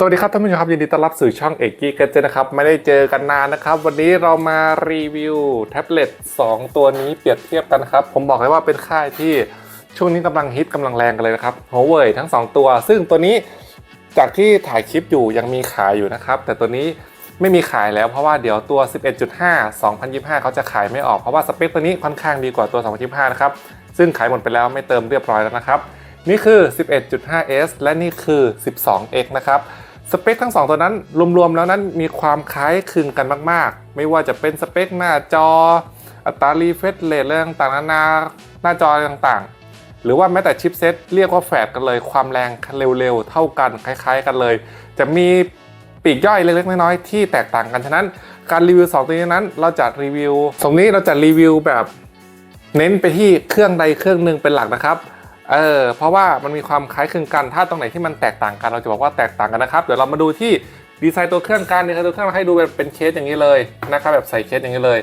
สวัสดีครับท่านผู้ชมครับยินดีต้อนรับสู่ช่องเอกกี้กันเจนะครับ ไม่ได้เจอกันนานนะครับ วันนี้เรามารีวิวแท็บเล็ต2 ตัวนี้เปรียบเทียบกันครับ ผมบอกเลยว่าเป็นค่ายที่ช่วงนี้กำลังฮิตกำลังแรงกันเลยนะครับ Huawei ทั้ง 2 ตัว ซึ่งตัวนี้จากที่ถ่ายคลิปอยู่ยังมีขายอยู่นะครับ แต่ตัวนี้ไม่มีขายแล้วเพราะว่าเดี๋ยวตัว 11.5 2025 เขาจะขายไม่ออกเพราะว่าสเปคตัวนี้ค่อนข้างดีกว่าตัว 2025 นะครับซึ่งขายหมดไปแล้วไม่เติมเรียบร้อยแล้วนะครับนี่คือ 11.5s และนี่คือ 12x นะครับ สเปคทั้ง 2 ตัวนั้นรวมๆแล้วนั้นมีความคล้ายคลึงกันมาก ๆ ไม่ว่าจะเป็นสเปคหน้าจอ อัตรารีเฟรชเรทเรื่องต่างๆนานาหน้าจอต่างๆ หรือว่าแม้แต่ชิปเซ็ตเรียกว่าแฝดกันเลย ความแรงเร็วๆ เท่ากันคล้าย ๆ กันเลย จะมีปีกย่อยเล็กๆน้อยๆที่แตกต่างกันฉะนั้น การรีวิว 2 ตัวนี้นั้น เราจะรีวิวตรงนี้เราจะรีวิวแบบ เน้นไปที่เครื่องใดเครื่องหนึ่งเป็นหลักนะครับ เออเพราะว่ามันมีความคล้ายคลึงกัน ถ้าตรงไหนที่มันแตกต่างกันเราจะบอกว่าแตกต่างกันนะครับ เดี๋ยวเรามาดูที่ดีไซน์ตัวเครื่องกันดีไซน์ตัวเครื่องให้ดูแบบเป็นเคสอย่างนี้เลยนะครับแบบใส่เคสอย่างนี้เลย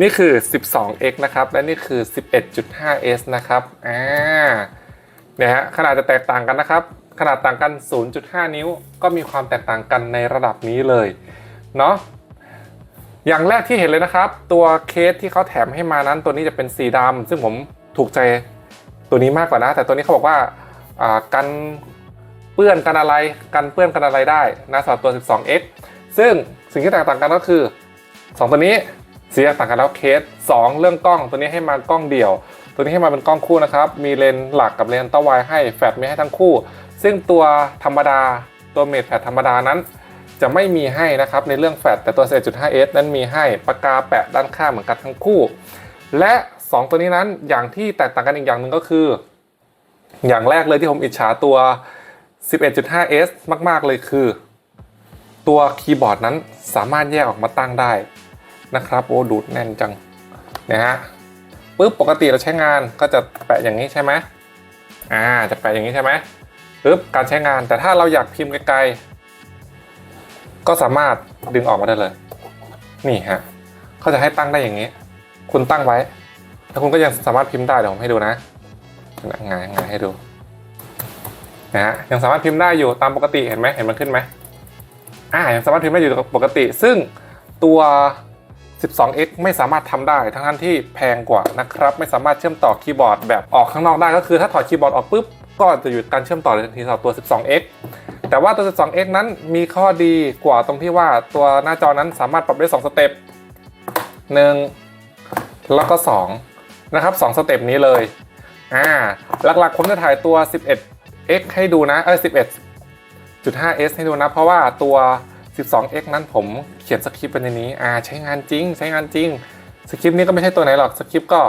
นี่คือ 12x นะครับและนี่คือ 11.5s นะครับอ่าเนี่ยฮะขนาดจะแตกต่างกันนะครับ ขนาดต่างกัน 0.5 นิ้ว ก็มีความแตกต่างกันในระดับนี้เลยเนาะอย่างแรกที่เห็นเลยนะครับ ตัวเคสที่เขาแถมให้มานั้นตัวนี้จะเป็นสีดำซึ่งผมถูกใจ ตัวนี้มากกว่านะ แต่ตัวนี้เขาบอกว่าอ่ากันเปื้อนกันอะไรกันเปื้อนกันอะไรได้นะสำหรับตัว 12x ซึ่งสิ่งที่แตกต่างกันก็คือ 2 ตัวนี้สีแตกต่างกันแล้วเคส 2 เรื่องกล้องตัวนี้ให้มากล้องเดี่ยว ตัวนี้ให้มาเป็นกล้องคู่นะครับ มีเลนส์หลักกับเลนส์อัลตร้าไวให้แฟลชมีให้ทั้งคู่ ซึ่งตัวธรรมดาตัวเมดแฟลชธรรมดานั้น จะไม่มีให้นะครับในเรื่องแฟลชแต่ตัว 11.5s นั้นมีให้ปากกาแปะด้านข้างเหมือนกันทั้งคู่ และ 2 ตัวนี้นั้นอย่างที่แตกต่างกันอีกอย่างหนึ่งก็คือ อย่างแรกเลยที่ผมอิจฉาตัว 11.5s มาก ๆ เลยคือ ตัวคีย์บอร์ดนั้นสามารถแยกออกมาตั้งได้นะครับโอ้ดูดแน่นจังนะฮะปุ๊บปกติเราใช้งานก็จะแปะอย่างนี้ใช่ไหมอ่าจะแปะอย่างนี้ใช่ไหมปุ๊บการใช้งานแต่ถ้าเราอยากพิมพ์ไกลๆก็สามารถดึงออกมาได้เลย นี่ฮะเขาจะให้ตั้งได้อย่างนี้ คุณตั้งไว้ แล้วคุณก็ยังสามารถพิมพ์ได้เดี๋ยวผมให้ดูนะงายงายให้ดูนะฮะยังสามารถพิมพ์ได้อยู่ตามปกติเห็นไหมเห็นมันขึ้นไหมอ่ายังสามารถพิมพ์ได้อยู่ปกติ ซึ่งตัว 12x ไม่สามารถทำได้ ทั้งนั้นที่แพงกว่านะครับ ไม่สามารถเชื่อมต่อคีย์บอร์ดแบบออกข้างนอกได้ก็คือถ้าถอดคีย์บอร์ดออกปุ๊บก็จะหยุดการเชื่อมต่อเลยทันทีสำหรับตัว 12x แต่ว่าตัว 12x นั้นมีข้อดีกว่าตรงที่ว่าตัวหน้าจอนั้นสามารถปรับได้ 2 สเต็ปหนึ่งแล้วก็ 2 นะครับ2สเต็ปนี้เลยอ่าหลักๆ ผมจะถ่ายตัว 11x ให้ดูนะเออ 11.5s ให้ดูนะ เพราะว่าตัว 12x นั้นผมเขียนสคริปต์เป็นในนี้อ่าใช้งานจริง ใช้งานจริงสคริปต์นี้ก็ไม่ใช่ตัวไหนหรอกสคริปต์ก็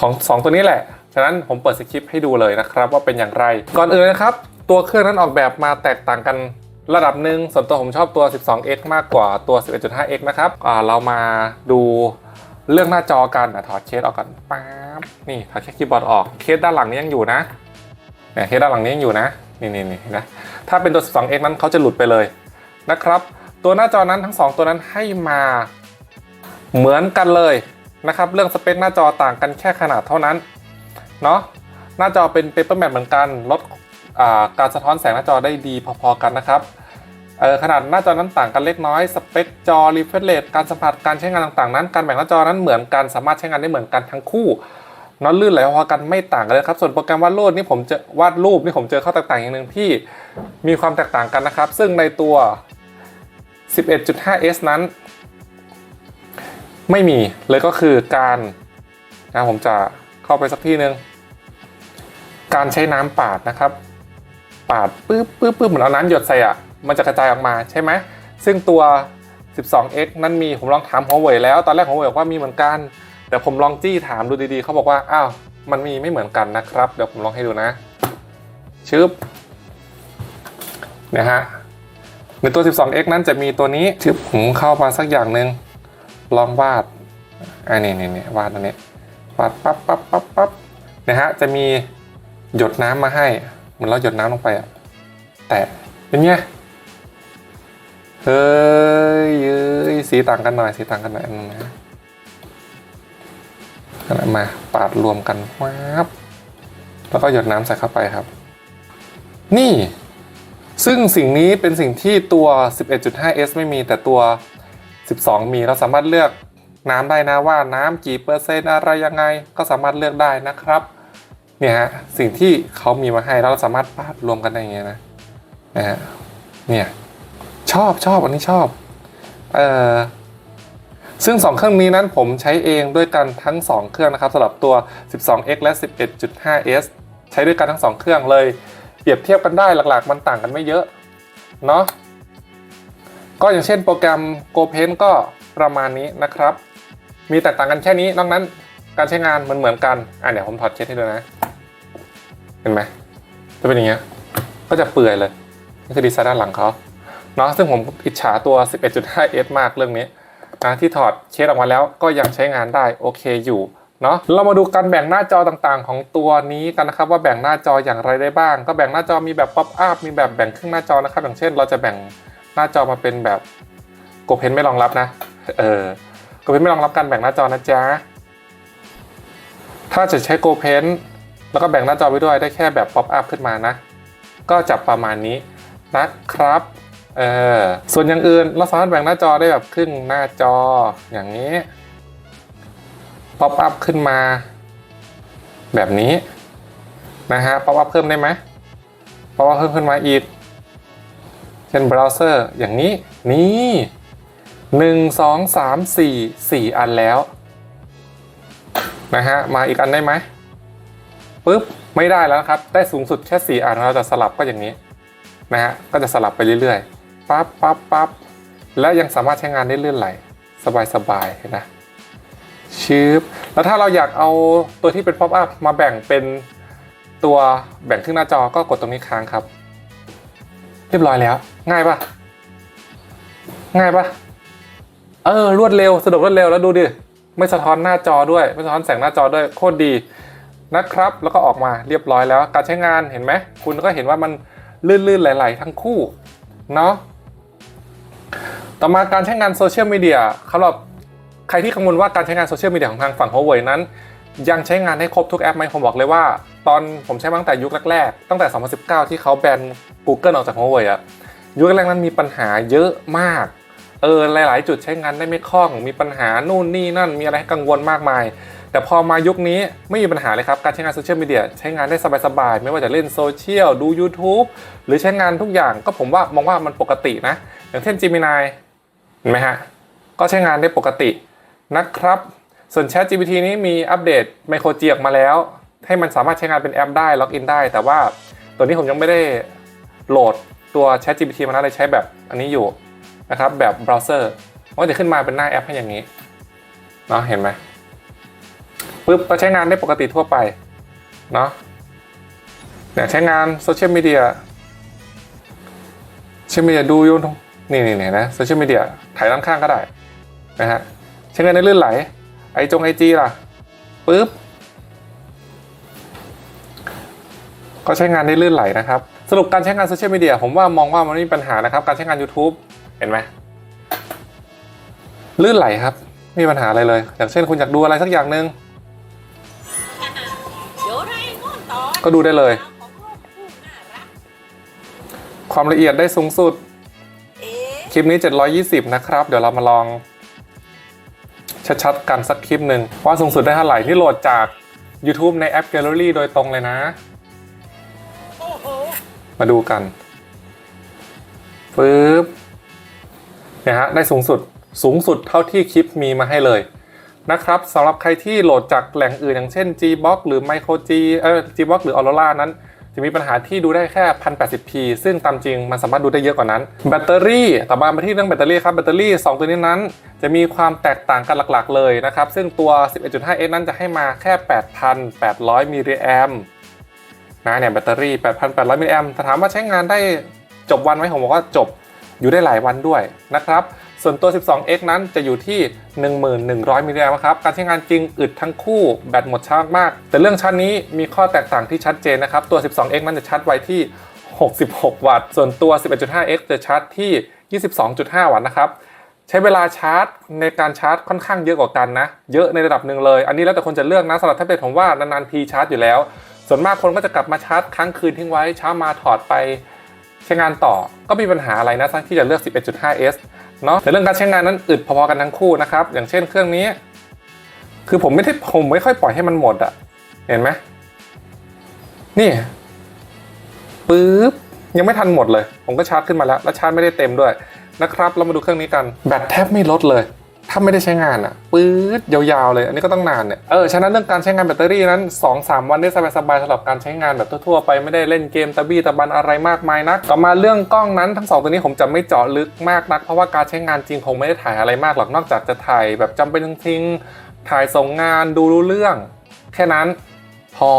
ของ 2 ตัวนี้แหละ ฉะนั้นผมเปิดสคริปต์ให้ดูเลยนะครับว่าเป็นอย่างไร ก่อนอื่นนะครับ ตัวเครื่องนั้นออกแบบมาแตกต่างกันระดับหนึ่งส่วนตัวผมชอบตัว 12x มากกว่าตัว 11.5x นะครับอ่าเรามาดู เรื่องหน้าจอกันอะถอดเคสออกกันป๊าบนี่ถอดแค่คีย์บอร์ดออกเคสด้านหลังนี้ยังอยู่นะเนี่ยเคสด้านหลังนี้ยังอยู่นะนี่นี่นี่นะถ้าเป็นตัว 12x นั้นเขาจะหลุดไปเลยนะครับ ตัวหน้าจอนั้นทั้ง 2 ตัวนั้นให้มาเหมือนกันเลยนะครับ เรื่องสเปคหน้าจอต่างกันแค่ขนาดเท่านั้นเนาะหน้าจอเป็นเปเปอร์แมทเหมือนกันลดการสะท้อนแสงหน้าจอได้ดีพอๆกันนะครับ เออขนาดหน้าจอนั้นต่างกันเล็กน้อยสเปคจอรีเฟรชเรทการสัมผัสการใช้งานต่างๆ นั้น การแบ่งหน้าจอนั้นเหมือนกันสามารถใช้งานได้เหมือนกันทั้งคู่น็อตลื่นไหลพอกันไม่ต่างกันเลยครับส่วนโปรแกรมวาดรูปนี่ผมจอวาดรูปนี่ผมเจอข้อแตกต่างอย่างหนึ่งที่มีความแตกต่างกันนะครับ ซึ่งในตัว 11.5s นั้น ไม่มีเลยก็คือการนะผมจะเข้าไปสักที่หนึ่งการใช้น้ำปาดนะครับ ปาดปื๊บปื๊บปื๊บเหมือนเอาน้ำหยดใส่อะ มันจะกระจายออกมาใช่ไหมซึ่งตัว 12x นั้นมีผมลองถามหัวเว่ยแล้ว ตอนแรกหัวเว่ยบอกว่ามีเหมือนกัน แต่ผมลองจี้ถามดูดีๆเขาบอกว่าอ้าวมันมีไม่เหมือนกันนะครับ เดี๋ยวผมลองให้ดูนะชึบนะฮะในตัว 12x นั้นจะมีตัวนี้ชึบผมเข้ามาสักอย่างหนึ่งลองวาดอันนี้นี่นี่วาดอันนี้วาดปั๊บปั๊บปั๊บปั๊บนะฮะจะมีหยดน้ำมาให้เหมือนเราหยดน้ำลงไปอะแต่เป็นไง เฮ้ยเย้ยสีต่างกันหน่อย สีต่างกันหน่อยนะอะไรมาปาดรวมกันว้าบแล้วก็หยดน้ำใส่เข้าไปครับ นี่ ซึ่งสิ่งนี้เป็นสิ่งที่ตัว 11.5S ไม่มีแต่ตัว 12 มีเราสามารถเลือกน้ำได้นะว่าน้ำกี่เปอร์เซ็นต์อะไรยังไง ก็สามารถเลือกได้นะครับ เนี่ยฮะสิ่งที่เขามีมาให้เราสามารถปาดรวมกันได้อย่างเงี้ยนะนะฮะเนี่ย ชอบชอบอันนี้ชอบ เอ่อ ซึ่ง 2 เครื่องนี้นั้นผมใช้เองด้วยกันทั้ง 2 เครื่องนะครับสำหรับตัว 12x และ 11.5s ใช้ด้วยกันทั้ง 2 เครื่องเลย เปรียบเทียบกันได้หลักๆ มันต่างกันไม่เยอะเนาะก็อย่างเช่นโปรแกรม GoPaint ก็ประมาณนี้นะครับ มีแตกต่างกันแค่นี้นอกนั้นการใช้งานมันเหมือนกัน อะเดี๋ยวผมถอดเช็ดให้ดูนะ เห็นไหมจะเป็นอย่างเงี้ย ก็จะเปื่อยเลย นี่คือดีไซน์ด้านหลังเขา เนาะซึ่งผมอิจฉาตัว 11.5s มากเรื่องนี้นะที่ถอดเคสออกมาแล้วก็ยังใช้งานได้โอเคอยู่เนาะเรามาดูการแบ่งหน้าจอต่างๆ ของตัวนี้กันนะครับ ว่าแบ่งหน้าจออย่างไรได้บ้าง ก็แบ่งหน้าจอมีแบบป๊อปอัพมีแบบแบ่งครึ่งหน้าจอนะครับ อย่างเช่น เราจะแบ่งหน้าจอมาเป็นแบบโกเพนไม่รองรับนะเออโกเพนไม่รองรับการแบ่งหน้าจอนะจ๊ะถ้าจะใช้โกเพนแล้วก็แบ่งหน้าจอไว้ด้วยได้แค่แบบป๊อปอัพขึ้นมานะ ก็จะประมาณนี้นะครับ เออส่วนอย่างอื่นเราสามารถแบ่งหน้าจอได้แบบครึ่งหน้าจออย่างนี้ป๊อปอัพขึ้นมา แบบนี้นะฮะป๊อปอัพเพิ่มได้ไหมป๊อปอัพเพิ่มขึ้นมาอีกเช่นเบราว์เซอร์อย่างนี้นี่หนึ่งสองสามสี่สี่อันแล้วนะฮะมาอีกอันได้ไหมปุ๊บไม่ได้แล้วครับ ได้สูงสุดแค่4อันเราจะสลับก็อย่างนี้นะฮะก็จะสลับไปเรื่อยๆ ปั๊บปั๊บปั๊บแล้วยังสามารถใช้งานได้เลื่อนไหล สบายๆเห็นะชืบแล้วถ้าเราอยากเอาตัวที่เป็น pop up มาแบ่งเป็นตัวแบ่งครึ่งหน้าจอก็กดตรงนี้ค้างครับ เรียบร้อยแล้ว ง่ายปะง่ายปะเออรวดเร็วสะดวกรวดเร็วแล้วดูดิไม่สะท้อนหน้าจอด้วย ไม่สะท้อนแสงหน้าจอด้วยโคตรดีนะครับ แล้วก็ออกมาเรียบร้อยแล้ว การใช้งานเห็นไหมคุณก็เห็นว่ามันลื่นๆไหลๆทั้งคู่เนาะ ต่อมาการใช้งานโซเชียลมีเดียสำหรับใครที่กังวลว่าการใช้งานโซเชียลมีเดียของทางฝั่ง Huawei นั้น ยังใช้งานได้ครบทุกแอปไหมผมบอกเลยว่า ตอนผมใช้ตั้งแต่ยุคแรกๆ ตั้งแต่ 2019 ที่เขาแบน Google ออกจาก Huawei อะยุคแรกๆนั้นมีปัญหาเยอะมาก เออหลาย ๆ จุดใช้งานได้ไม่คล่อง มีปัญหานู่นนี่นั่นมีอะไรให้กังวลมากมาย แต่พอมายุคนี้ไม่มีปัญหาเลยครับ การใช้งานโซเชียลมีเดียใช้งานได้สบาย ๆ ไม่ว่าจะเล่นโซเชียลดู YouTube หรือใช้งานทุกอย่างก็ผมว่ามองว่ามันปกตินะ อย่างเช่น Gemini เห็นไหมฮะ ก็ใช้งานได้ปกตินะครับ ส่วน Chat GPT นี้มีอัปเดตไมโครเจีออกมาแล้ว ให้มันสามารถใช้งานเป็นแอปได้ล็อกอินได้ แต่ว่าตัวนี้ผมยังไม่ได้โหลดตัว Chat GPT มานะเลยใช้แบบอันนี้อยู่นะครับแบบเบราว์เซอร์มันจะขึ้นมาเป็นหน้าแอปให้อย่างนี้เนาะเห็นไหมปุ๊บก็ใช้งานได้ปกติทั่วไปเนาะเนี่ยใช้งานโซเชียลมีเดียโซเชียลมีเดียดูยูทูบ นี่นี่นี่นะโซเชียลมีเดียถ่ายด้านข้างก็ได้นะฮะใช้งานได้ลื่นไหล ไอจงไอจีล่ะปุ๊บก็ใช้งานได้ลื่นไหลนะครับ สรุปการใช้งานโซเชียลมีเดียผมว่ามองว่ามันไม่มีปัญหานะครับ การใช้งาน YouTube เห็นไหมลื่นไหลครับไม่มีปัญหาอะไรเลย อย่างเช่นคุณอยากดูอะไรสักอย่างหนึ่งก็ดูได้เลย ความละเอียดได้สูงสุด คลิปนี้ 720 นะครับ เดี๋ยวเรามาลอง ชัดๆ กันสักคลิปหนึ่งว่าสูงสุดได้เท่าไหร่ที่โหลดจาก YouTube ในแอป Gallery โดยตรงเลยนะ มาดูกันปึ๊บเนี่ยฮะได้สูงสุดสูงสุดเท่าที่คลิปมีมาให้เลยนะครับสำหรับใครที่โหลดจากแหล่งอื่นอย่างเช่น Gbox หรือ Micro G เออ Gbox หรือ Aurora นั้น จะมีปัญหาที่ดูได้แค่ 1080p ซึ่งตามจริงมันสามารถดูได้เยอะกว่านั้น แบตเตอรี่ต่อมาที่เรื่องแบตเตอรี่ครับแบตเตอรี่ 2 ตัวนี้นั้น จะมีความแตกต่างกันหลักๆ เลยนะครับ ซึ่งตัว 11.5x นั้นจะให้มาแค่ 8,800 มิลลิแอมนะเนี่ยแบตเตอรี่ 8,800 มิลลิแอมแต่ถามว่าใช้งานได้จบวันไหมผมบอกว่าจบอยู่ได้หลายวันด้วยนะครับ ส่วนตัว 12x นั้นจะอยู่ที่ 1100 มิลลิแอมป์ครับ การใช้งานจริงอึดทั้งคู่แบตหมดช้ามาก แต่เรื่องชาร์จนี้มีข้อแตกต่างที่ชัดเจนนะครับ ตัว 12x นั้นจะชาร์จไวที่ 66 วัตต์ ส่วนตัว 11.5x จะชาร์จที่ 22.5 วัตต์นะครับ ใช้เวลาชาร์จในการชาร์จค่อนข้างเยอะกว่ากันนะ เยอะในระดับหนึ่งเลย อันนี้แล้วแต่คนจะเลือกนะสำหรับแท็บเล็ตผมว่านานๆทีชาร์จอยู่แล้ว ส่วนมากคนก็จะกลับมาชาร์จค้างคืนทิ้งไว้เช้ามาถอดไป ใช้งานต่อก็มมีปัญหาอะไรนะที่จะเลือก 11.5s เนาะแต่เรื่องการใช้งานนั้นอึดพอๆกันทั้งคู่นะครับ อย่างเช่นเครื่องนี้ คือผมไม่ได้ผมไม่ค่อยปล่อยให้มันหมดอะเห็นไหมนี่ปึ๊บยังไม่ทันหมดเลย ผมก็ชาร์จขึ้นมาแล้ว แล้วชาร์จไม่ได้เต็มด้วยนะครับ เรามาดูเครื่องนี้กัน แบตแทบไม่ลดเลย ถ้าไม่ได้ใช้งานอะปื๊ดยาวๆเลย อันนี้ก็ต้องนานเนี่ยเออฉะนั้นเรื่องการใช้งานแบตเตอรี่นั้น 2-3 วันได้สบายๆสำหรับการใช้งานแบบทั่วๆไปไม่ได้เล่นเกมตะบี้ตะบันอะไรมากมายนักต่อมาเรื่องกล้องนั้นทั้งสองตัวนี้ผมจะไม่เจาะลึกมากนัก เพราะว่าการใช้งานจริงคงไม่ได้ถ่ายอะไรมากหรอกนอกจากจะถ่ายแบบจำเป็นทิ้งๆถ่ายส่งงานดูรู้เรื่อง แค่นั้นพอ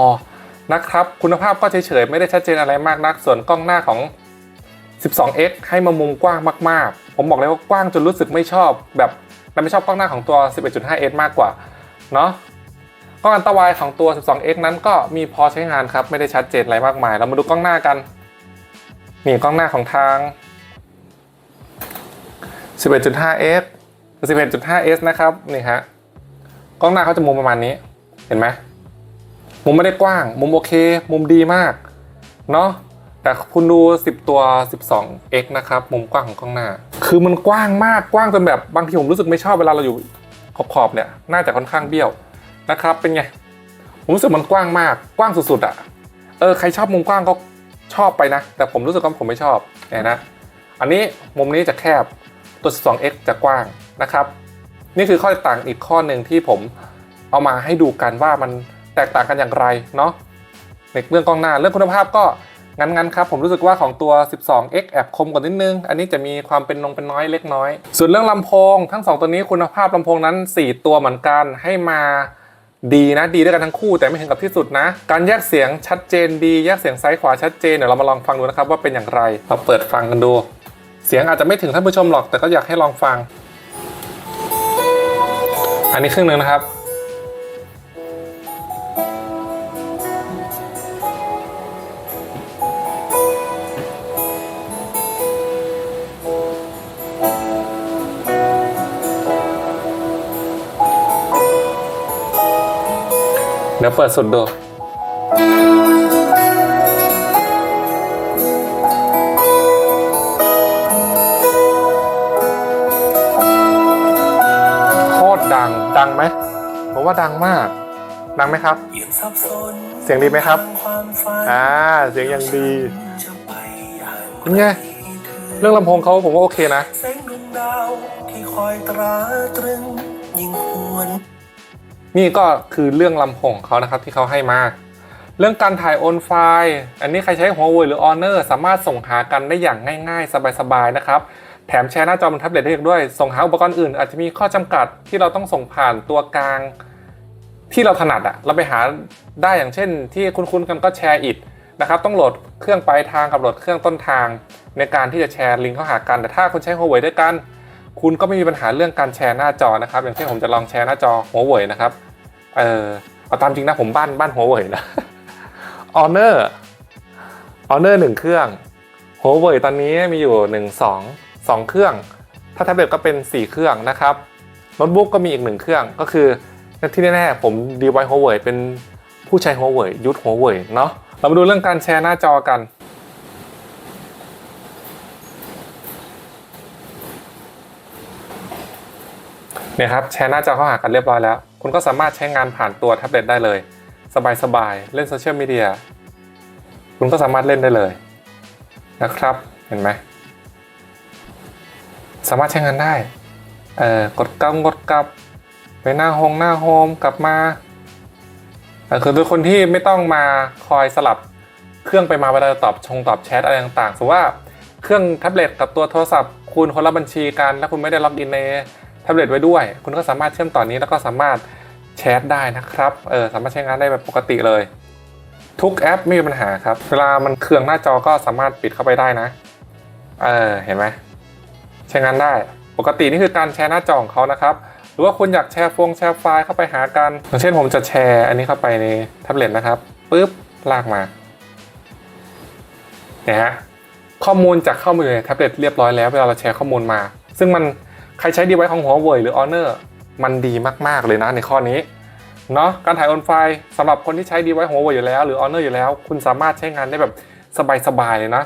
นะครับคุณภาพก็เฉยๆไม่ได้ชัดเจนอะไรมากนัก ส่วนกล้องหน้าของ 12x ให้มามุมกว้างมากๆ ผมบอกเลยว่ากว้างจนรู้สึกไม่ชอบแบบ มันไม่ชอบกล้องหน้าของตัว 11.5s มากกว่าเนาะกล้องอันตรายของตัว 12x นั้นก็มีพอใช้งานครับ ไม่ได้ชัดเจนอะไรมากมาย เรามาดูกล้องหน้ากัน นี่กล้องหน้าของทาง 11.5s 11.5s นะครับ นี่ฮะ กล้องหน้าเขาจะมุมประมาณนี้ เห็นไหม มุมไม่ได้กว้าง มุมโอเค มุมดีมาก เนาะ แต่คุณดู 10 ตัว 12x นะครับ มุมกว้างของกล้องหน้า คือมันกว้างมากกว้างจนแบบบางทีผมรู้สึกไม่ชอบเวลาเราอยู่ขอบๆเนี่ยน่าจะค่อนข้างเบี้ยวนะครับ เป็นไง ผมรู้สึกมันกว้างมากกว้างสุดๆอะ่ะเออใครชอบมุมกว้างก็ชอบไปนะ แต่ผมรู้สึกว่าผมไม่ชอบเนี่ยนะ อันนี้มุมนี้จะแคบตัว 12x จะกว้างนะครับ นี่คือข้อแตกต่างอีกข้อหนึ่งที่ผมเอามาให้ดูกันว่ามันแตกต่างกันอย่างไรเนาะในเรื่องกล้องหน้าเรื่องคุณภาพก็ งั้นๆครับผมรู้สึกว่าของตัว 12x แอบคมกว่านิดนึง อันนี้จะมีความเป็นนงเป็นน้อยเล็กน้อย ส่วนเรื่องลำโพง ทั้ง 2 ตัวนี้คุณภาพลำโพงนั้น 4 ตัวเหมือนกันให้มาดีนะดีด้วยกันทั้งคู่แต่ไม่ถึงกับที่สุดนะ การแยกเสียงชัดเจนดี แยกเสียงซ้ายขวาชัดเจนเดี๋ยวเรามาลองฟังดูนะครับว่าเป็นอย่างไรเราเปิดฟังกันดู เสียงอาจจะไม่ถึงท่านผู้ชมหรอกแต่ก็อยากให้ลองฟัง อันนี้ครึ่งหนึ่งนะครับ ยวเปิดสุดดูโคตรดังดังไหมผมว่าดังมาก ดังไหมครับ เสียงดีไหมครับอ่าเสียงยังดีจะไปอย่างเป็นไงเรื่องลำโพงเขาผมว่าโอเคนะ นี่ก็คือเรื่องลำโพงเขานะครับที่เขาให้มา เรื่องการถ่ายโอนไฟล์ อันนี้ใครใช้ Huawei หรือ Honor สามารถส่งหากันได้อย่างง่ายๆ สบายๆนะครับ แถมแชร์หน้าจอบนแท็บเล็ตได้อีกด้วย ส่งหาอุปกรณ์อื่นอาจจะมีข้อจำกัดที่เราต้องส่งผ่านตัวกลาง ที่เราถนัดอะเราไปหาได้อย่างเช่น ที่คุ้นๆกันก็แชร์อิดนะครับต้องโหลดเครื่องปลายทางกับโหลดเครื่องต้นทาง ในการที่จะแชร์ลิงก์เข้าหากันแต่ถ้าคุณใช้ Huawei ด้วยกัน คุณก็ไม่มีปัญหาเรื่องการแชร์หน้าจอนะครับอย่างเช่นผมจะลองแชร์หน้าจอ Huawei นะครับเออเอาตามจริงนะผมบ้านบ้าน Huawei นะ Honor Honor หนึ่งเครื่อง Huawei ตอนนี้มีอยู่1 2 2เครื่อง ถ้าแท็บเล็ตก็เป็น 4 เครื่องนะครับโน้ตบุ๊กก็มีอีก1เครื่องก็คือที่แน่ๆผมดีไว Huawei เป็นผู้ใช้ Huawei ยุทธ Huawei เนาะเรามาดูเรื่องการแชร์หน้าจอกัน เนี่ยครับแชร์หน้าจอเข้าหากันเรียบร้อยแล้ว คุณก็สามารถใช้งานผ่านตัวแท็บเล็ตได้เลย สบายๆ เล่นโซเชียลมีเดียคุณก็สามารถเล่นได้เลยนะครับเห็นไหมสามารถใช้งานได้เอ่อกดกำกดกลับไปหน้าโฮมหน้าโฮมกลับมาอ่อคือเป็นคนที่ไม่ต้องมาคอยสลับเครื่องไปมาเวลาตอบชงตอบแชทอะไรต่างๆสมมติว่าเครื่องแท็บเล็ตกับตัวโทรศัพท์ คุณคนละบัญชีกัน แล้วคุณไม่ได้ล็อกอินใน ท็บเล็ตไว้ด้วย คุณก็สามารถเชื่อมต่อนนี้แล้วก็สามารถแชทได้นะครับเออสามารถใช้งานได้แบบปกติเลย ทุกแอปไม่มีปัญหาครับ เวลามันเครื่องหน้าจอก็สามารถปิดเข้าไปได้นะเออเห็นไหมใช้งานได้ ปกตินี่คือการแชร์หน้าจอของเขานะครับหรือว่าคุณอยากแชร์ฟงแชร์ไฟล์เข้าไปหากันอย่างเช่นผมจะแชร์อันนี้เข้าไปในแท็บเล็ตนะครับปุ๊บลากมาเนี่ยฮะข้อมูลจากเข้ามาอยู่ในแท็บเล็ตเรียบร้อยแล้วเวลาเราแชร์ข้อมูลมา ซึ่งมัน ใครใช้ดีไวซ์ของ Huawei หรือ Honor มันดีมากๆเลยนะในข้อนี้เนาะการถ่ายโอนไฟล์สำหรับคนที่ใช้ดีไวซ์ Huawei อยู่แล้ว หรือ Honor อยู่แล้ว คุณสามารถใช้งานได้แบบสบายๆเลยนะ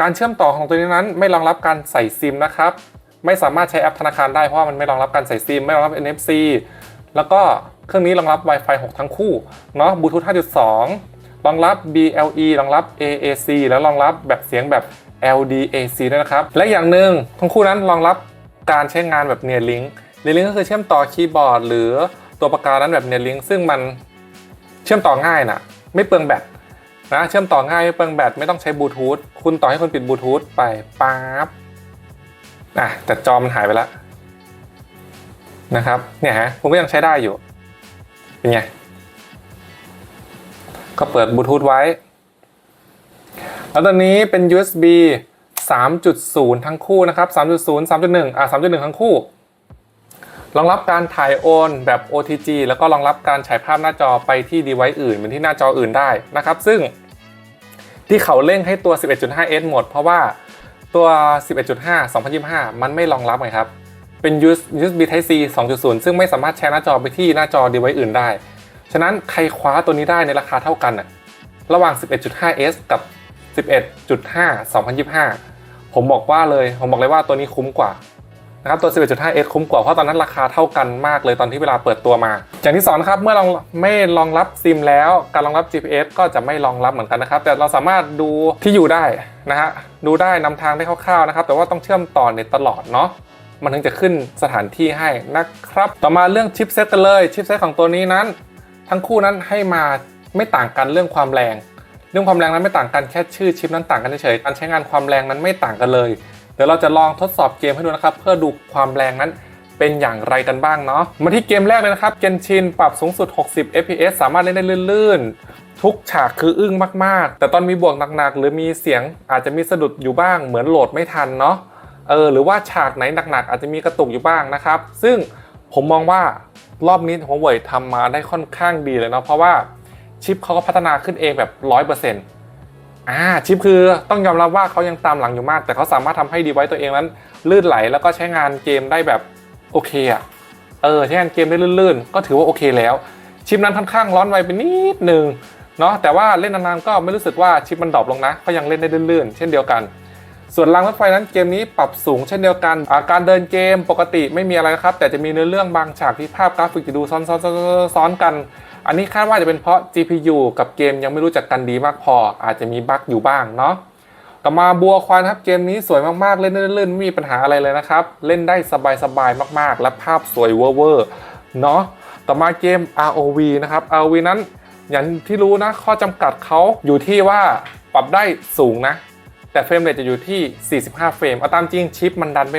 การเชื่อมต่อของตัวนี้นั้นไม่รองรับการใส่ซิมนะครับ ไม่สามารถใช้แอปธนาคารได้เพราะว่ามันไม่รองรับการใส่ซิม ไม่รองรับ NFC แล้วก็เครื่องนี้รองรับ Wi-Fi 6 ทั้งคู่เนาะบลูทูธ5.2 รองรับ BLE รองรับ AAC แล้วรองรับแบบเสียงแบบ LDAC ด้วยนะครับ และอย่างหนึ่งทั้งคู่นั้นรองรับ การใช้งานแบบ Near Link Near Link ก็คือเชื่อมต่อคีย์บอร์ด หรือตัวปากกานั้นแบบ Near Link ซึ่งมันเชื่อมต่อง่ายนะไม่เปลืองแบตนะเชื่อมต่อง่ายไม่เปลืองแบตไม่ต้องใช้บลูทูธคุณต่อให้คุณปิดบลูทูธไปป๊าบอะแต่จอมันหายไปแล้วนะครับเนี่ยฮะผมก็ยังใช้ได้อยู่เป็นไงก็เปิดบลูทูธไว้ แล้วตอนนี้เป็น USB 3.0 ทั้งคู่นะครับ 3.0 3.1 อะ 3.1 ทั้งคู่ รองรับการถ่ายโอนแบบ OTG แล้วก็รองรับการฉายภาพหน้าจอไปที่ device อื่นเป็นที่หน้าจออื่นได้นะครับ ซึ่งที่เขาเร่งให้ตัว 11.5S หมด เพราะว่าตัว 11.5 2025 มันไม่รองรับไงครับ เป็น USB Type C 2.0 ซึ่งไม่สามารถแชร์หน้าจอไปที่หน้าจอ device อื่นได้ ฉะนั้นใครคว้าตัวนี้ได้ในราคาเท่ากันนะระหว่าง 11.5S กับ 11.5 2025 ผมบอกว่าเลย ผมบอกเลยว่าตัวนี้คุ้มกว่านะครับตัว 11.5S คุ้มกว่า เพราะตอนนั้นราคาเท่ากันมากเลยตอนที่เวลาเปิดตัวมา อย่างที่สองนะครับเมื่อเราไม่รองรับซิมแล้ว การรองรับ GPS ก็จะไม่รองรับเหมือนกันนะครับ แต่เราสามารถดูที่อยู่ได้นะฮะ ดูได้นำทางได้คร่าวๆนะครับ แต่ว่าต้องเชื่อมต่อเน็ตตลอดเนาะ มันถึงจะขึ้นสถานที่ให้นะครับ ต่อมาเรื่องชิปเซตกันเลย ชิปเซตของตัวนี้นั้น ทั้งคู่นั้นให้มาไม่ต่างกันเรื่องความแรง เรื่องความแรงนั้นไม่ต่างกันแค่ชื่อชิปนั้นต่างกันเฉยๆการใช้งานความแรงนั้นไม่ต่างกันเลย เดี๋ยวเราจะลองทดสอบเกมให้ดูนะครับ เพื่อดูความแรงนั้นเป็นอย่างไรกันบ้างเนาะมาที่เกมแรกเลยนะครับเกนชินปรับสูงสุด 60 fps สามารถเล่นได้ลื่นๆ ทุกฉากคืออึ้งมากๆ แต่ตอนมีบวกหนักๆ หรือมีเสียงอาจจะมีสะดุดอยู่บ้าง เหมือนโหลดไม่ทันเนาะเออหรือว่าฉากไหนหนักๆ อาจจะมีกระตุกอยู่บ้างนะครับ ซึ่งผมมองว่ารอบนี้หัวเว่ยทำมาได้ค่อนข้างดีเลยเนาะเพราะว่า ชิปเขาก็พัฒนาขึ้นเองแบบ100%อ่าชิปคือต้องยอมรับว่าเขายังตามหลังอยู่มาก แต่เขาสามารถทำให้ดีไว้ตัวเองนั้น ลื่นไหลแล้วก็ใช้งานเกมได้แบบโอเคอะเออใช้งานเกมได้ลื่นๆ ก็ถือว่าโอเคแล้ว ชิปนั้นค่อนข้างร้อนไวไปนิดนึงเนาะแต่ว่าเล่นนานๆก็ไม่รู้สึกว่าชิปมันดรอปลงนะก็ยังเล่นได้ลื่นๆ เช่นเดียวกัน ส่วนรางรถไฟนั้นเกมนี้ปรับสูงเช่นเดียวกันอาการเดินเกมปกติไม่มีอะไรนะครับแต่จะมีเนื้อเรื่องบางฉากที่ภาพกราฟิกจะดูซ้อนๆๆๆซ้อนกัน อันนี้คาดว่าจะเป็นเพราะ GPU กับเกมยังไม่รู้จักกันดีมากพอ อาจจะมีบั๊กอยู่บ้างเนาะต่อมาบัวควานครับเกมนี้สวยมากๆ เล่นได้ลื่นๆไม่มีปัญหาอะไรเลยนะครับ เล่นได้สบายๆมากๆ และภาพสวยเวอร์ๆเนาะต่อมาเกม ROV นะครับ ROV นั้นอย่างที่รู้นะข้อจำกัดเขาอยู่ที่ว่าปรับได้สูงนะ แต่เฟรมเรทจะอยู่ที่ 45 เฟรมเอาตามจริงชิปมันดันไป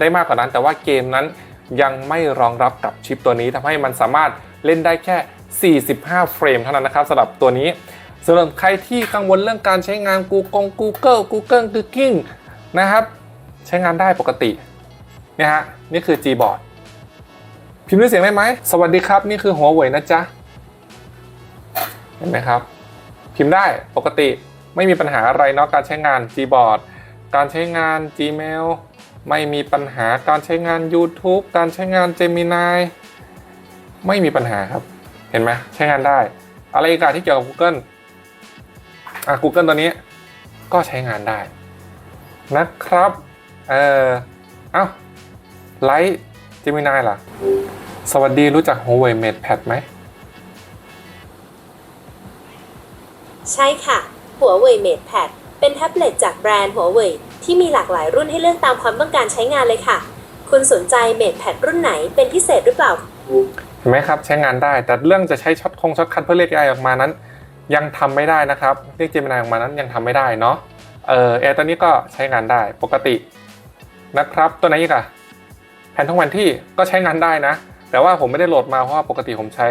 ได้มากกว่านั้น แต่ว่าเกมนั้นยังไม่รองรับกับชิปตัวนี้ทำให้มันสามารถเล่นได้แค่ 45 เฟรมเท่านั้นนะครับสำหรับตัวนี้สำหรับใครที่กังวลเรื่องการใช้งาน Google Google Google Cooking นะครับ ใช้งานได้ปกติเนี่ยฮะนี่คือ Gboard พิมพ์ด้วยเสียงได้ไหม สวัสดีครับ นี่คือหัวเว่ยนะจ๊ะ เห็นไหมครับ พิมพ์ได้ปกติไม่มีปัญหาอะไรเนาะการใช้งาน Gboard การใช้งาน Gmail ไม่มีปัญหาการใช้งาน YouTube การใช้งาน Gemini ไม่มีปัญหาครับ เห็นไหมใช้งานได้ อะไรอีกอะที่เกี่ยวกับ Google อะ Google ตัวนี้ก็ใช้งานได้ นะครับ เออเอ้าไลท์ Gemini ล่ะ สวัสดีรู้จัก Huawei MatePad ไหม ใช่ค่ะหัวเว่ยเมดแพดเป็นแท็บเล็ตจากแบรนด์หัวเว่ยที่มีหลากหลายรุ่นให้เลือกตามความต้องการใช้งานเลยค่ะ คุณสนใจเมดแพดรุ่นไหนเป็นพิเศษหรือเปล่า ห็นไหมครับใช้งานได้ แต่เรื่องจะใช้ช็อตคงช็อตคัทเพื่อเรียก AI ออกมานั้น ยังทำไม่ได้นะครับเรียก Gemini ออกมานั้นยังทำไม่ได้เนาะเออแอร์ตัวนี้ก็ใช้งานได้ปกตินะครับ ตัวไหนอีกอะแผนท่องแผนที่ก็ใช้งานได้นะ แต่ว่าผมไม่ได้โหลดมาเพราะว่าปกติผมใช้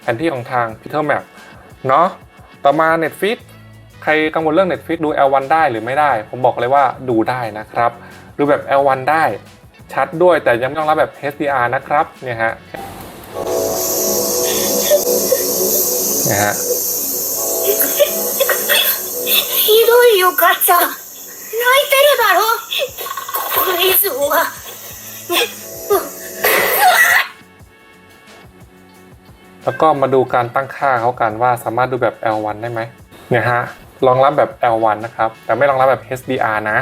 แผนที่ของทาง Peter Map เนาะต่อมา Netflix ใครกังวลเรื่อง Netflix ดู L1 ได้หรือไม่ได้ ผมบอกเลยว่าดูได้นะครับ ดูแบบ L1 ได้ชัดด้วยแต่ยังไม่ต้องรับแบบ HDR นะครับเนี่ยฮะ นี่ยฮะ ひどいよ母ちゃん泣いてるだろこれ以上は แล้วก็มาดูการตั้งค่าเขากันว่าสามารถดูแบบ L1 ได้ไหมเนี่ยฮะ รองรับแบบ L1 นะครับ แต่ไม่รองรับแบบ HDR นะ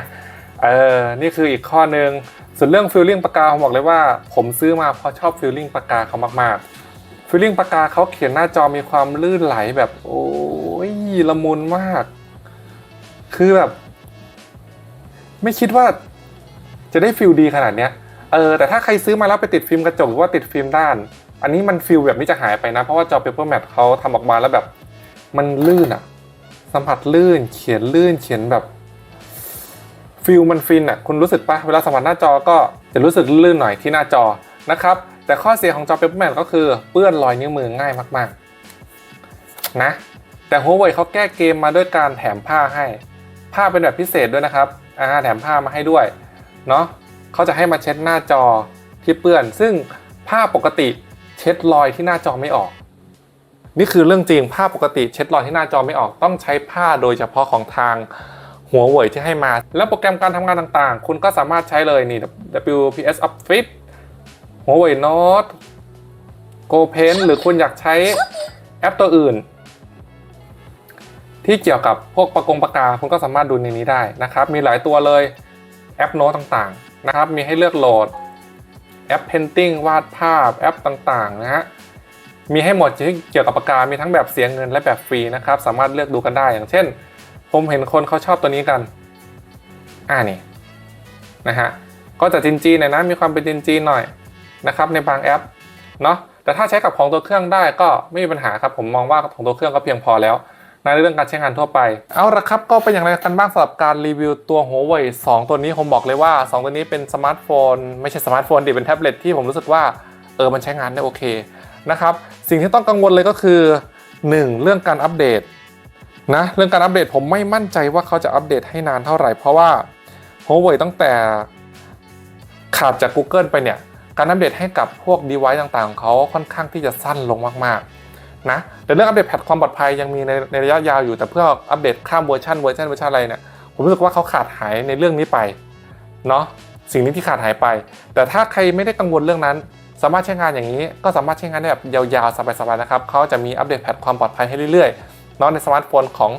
เออ นี่คืออีกข้อหนึ่งส่วนเรื่องฟิลลิ่งปากกาผมบอกเลยว่า ผมซื้อมาเพราะชอบฟิลลิ่งปากกาเขามากๆ ฟิลลิ่งปากกาเขาเขียนหน้าจอมีความลื่นไหลแบบ โอ้ยละมุนมาก คือแบบ ไม่คิดว่า จะได้ฟิลดีขนาดเนี้ยเออแต่ถ้าใครซื้อมาแล้วไปติดฟิล์มกระจกหรือว่าติดฟิล์มด้าน อันนี้มันฟิลแบบนี้จะหายไปนะ เพราะว่าจอ Paper Matte เขาทำออกมาแล้วแบบ มันลื่นอะสัมผัสลื่น เขียนลื่นเขียนแบบฟิลมันฟินอะคุณรู้สึกปะเวลาสัมผัสหน้าจอก็จะรู้สึกลื่นหน่อยที่หน้าจอนะครับ แต่ข้อเสียของจอ Paper Matte ก็คือเปื้อนรอยนิ้วมือง่ายมากๆนะแต่ Huawei เขาแก้เกมมาด้วยการแถมผ้าให้ ผ้าเป็นแบบพิเศษด้วยนะครับอ่าแถมผ้ามาให้ด้วยเนาะเขาจะให้มาเช็ดหน้าจอที่เปื้อน ซึ่งผ้าปกติเช็ดรอยที่หน้าจอไม่ออก นี่คือเรื่องจริงผ้าปกติเช็ดรอยที่หน้าจอไม่ออกต้องใช้ผ้าโดยเฉพาะของทางหัวเว่ยที่ให้มา แล้วโปรแกรมการทำงานต่างๆ คุณก็สามารถใช้เลยนี่ WPS Office หัวเว่ย Note Go Paint หรือคุณอยากใช้แอปตัวอื่น ที่เกี่ยวกับพวกประกงประกาคุณก็สามารถดูในนี้ได้นะครับ มีหลายตัวเลยแอปโน้ตต่างๆนะครับ มีให้เลือกโหลดแอป Painting วาดภาพแอปต่างๆนะฮะมีให้หมดที่เกี่ยวกับปากกา มีทั้งแบบเสียเงินและแบบฟรีนะครับ สามารถเลือกดูกันได้ อย่างเช่น ผมเห็นคนเขาชอบตัวนี้กัน อ่านี่ นะฮะ ก็จะจีนๆหน่อยนะ มีความเป็นจีนๆหน่อย นะครับในบางแอปเนาะแต่ถ้าใช้กับของตัวเครื่องได้ก็ไม่มีปัญหาครับผมมองว่าของตัวเครื่องก็เพียงพอแล้วในเรื่องการใช้งานทั่วไป เอาละครับก็เป็นอย่างไรกันบ้างสำหรับการรีวิวตัว Huawei 2 ตัวนี้ผมบอกเลยว่า 2 ตัวนี้เป็นสมาร์ทโฟน ไม่ใช่สมาร์ทโฟนดิเป็นแท็บเล็ตที่ผมรู้สึกว่าเออมันใช้งานได้โอเคนะครับสิ่งที่ต้องกังวลเลยก็คือ 1. เรื่องการอัปเดตนะเรื่องการอัปเดตผมไม่มั่นใจว่าเขาจะอัปเดตให้นานเท่าไหร่ เพราะว่า Huawei ตั้งแต่ขาดจาก Google ไปเนี่ย การอัปเดตให้กับพวก device ต่างๆของเขาค่อนข้างที่จะสั้นลงมากๆนะแต่เรื่องอัปเดตแพทความปลอดภัยยังมีในในระยะยาวอยู่แต่เพื่ออัปเดตข้ามเวอร์ชันเวอร์ชันเวอร์ชันอะไรเนี่ยผมรู้สึกว่าเขาขาดหายในเรื่องนี้ไปเนาะสิ่งนี้ที่ขาดหายไป แต่ถ้าใครไม่ได้กังวลเรื่องนั้น สามารถใช้งานอย่างนี้ ก็สามารถใช้งานได้แบบยาวๆสบายๆนะครับเขาจะมีอัปเดตแพทความปลอดภัยให้เรื่อยๆเนาะในสมาร์ทโฟนของ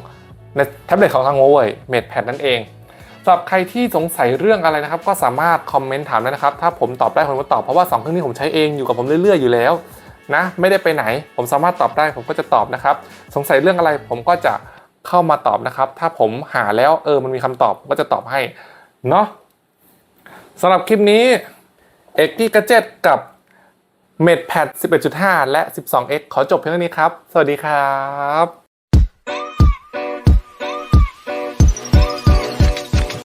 ในแท็บเล็ตของทาง Huawei MatePad นั่นเอง สำหรับใครที่สงสัยเรื่องอะไรนะครับ ก็สามารถคอมเมนต์ถามได้นะครับ ถ้าผมตอบได้ผมก็ตอบเพราะว่าสองเครื่องนี้ผมใช้เองอยู่กับผมเรื่อยๆอยู่แล้วนะไม่ได้ไปไหน ผมสามารถตอบได้ผมก็จะตอบนะครับ สงสัยเรื่องอะไรผมก็จะเข้ามาตอบนะครับ ถ้าผมหาแล้วเออมันมีคำตอบก็จะตอบให้เนาะสำหรับคลิปนี้เอ็กกี้กระเจ็ดกับ MatePad 11.5 และ 12x ขอจบเพียงเท่านี้ครับ สวัสดีครับ